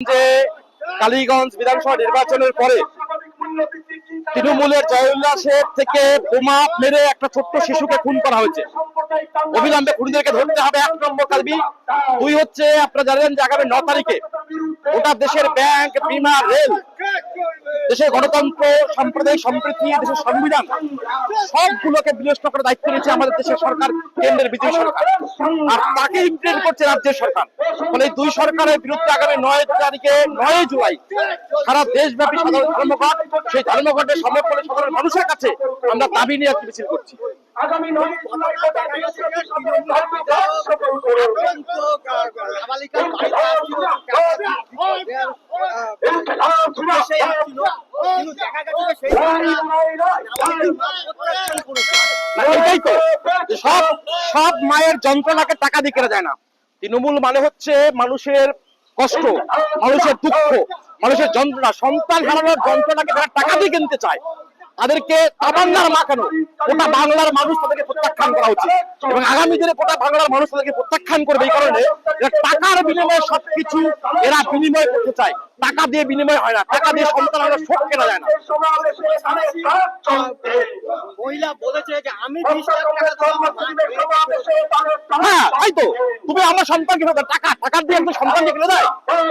যে কালীগঞ্জ বিধানসভা নির্বাচনের পরে তৃণমূলের জয়োল্লাসের থেকে বোমা মেরে একটা ছোট্ট শিশুকে খুন করা হয়েছে। অবিলম্বে খুনিদেরকে ধরতে হবে এক নম্বর দাবি দুই হচ্ছে, আপনারা জানেন যে আগামী ন তারিখে গোটা দেশের ব্যাংক, বিমা, রেল, দেশের গণতন্ত্র, সাম্প্রদায়িক সম্প্রীতি, দেশের সংবিধান, সবগুলোকে বিনষ্ট করার দায়িত্ব নিয়েছে আমাদের দেশের সরকার, কেন্দ্রের বিজেপি সরকার। আর তাকে ইমপ্লিমেন্ট করছে রাজ্যের সরকার। ফলে এই দুই সরকারের বিরুদ্ধে আগামী নয় তারিখে, নয় জুলাই সারা দেশব্যাপী সাধারণ ধর্মঘট, সেই ধর্মঘটের সমর্থনে সাধারণ মানুষের কাছে আমরা দাবি নিয়ে একটি মিছিল করছি। সব সব মায়ের যন্ত্রণাকে টাকা দিয়ে কেনা যায় না। তৃণমূল মানে হচ্ছে মানুষের কষ্ট মানুষের দুঃখ। মানুষের যন্ত্রণা, সন্তান হারানোর যন্ত্রণাকে তারা টাকা দিয়ে কিনতে চায়, তাদেরকে তামান্নার মা কেন গোটা বাংলার মানুষ তাদেরকে প্রত্যাখ্যান করা উচিত। এবং আগামী দিনে গোটা বাংলার মানুষ তাদেরকে প্রত্যাখ্যান করবে এই কারণে টাকার বিনিময়ে সবকিছু এরা বিনিময় করতে চায়। টাকা দিয়ে বিনিময় হয় না, টাকা দিয়ে সন্তান আমরা শোক কেনা যায় না। মহিলা বলেছে যে আমি হ্যাঁ তাই তো। তুমি আমার সন্তানকে টাকা টাকা দিয়ে একজন সন্তানকে কিনে দেয়।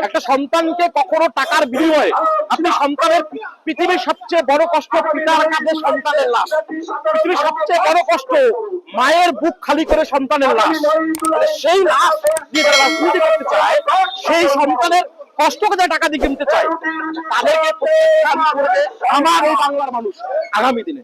একটা সন্তানকে কখনো টাকার বিনিময়ে আপনি সন্তানের পৃথিবীর সবচেয়ে বড় কষ্ট পিতার কাছে সন্তানের লাশ। পৃথিবীর সবচেয়ে বড় কষ্ট মায়ের বুক খালি করে সন্তানের লাশ। সেই লাশ দিয়ে যারা রাজনীতি করতে চায় সেই সন্তানের কষ্টকে যারা টাকা দিয়ে কিনতে চায় তাদেরকে আমার এই বাংলার মানুষ আগামী দিনে।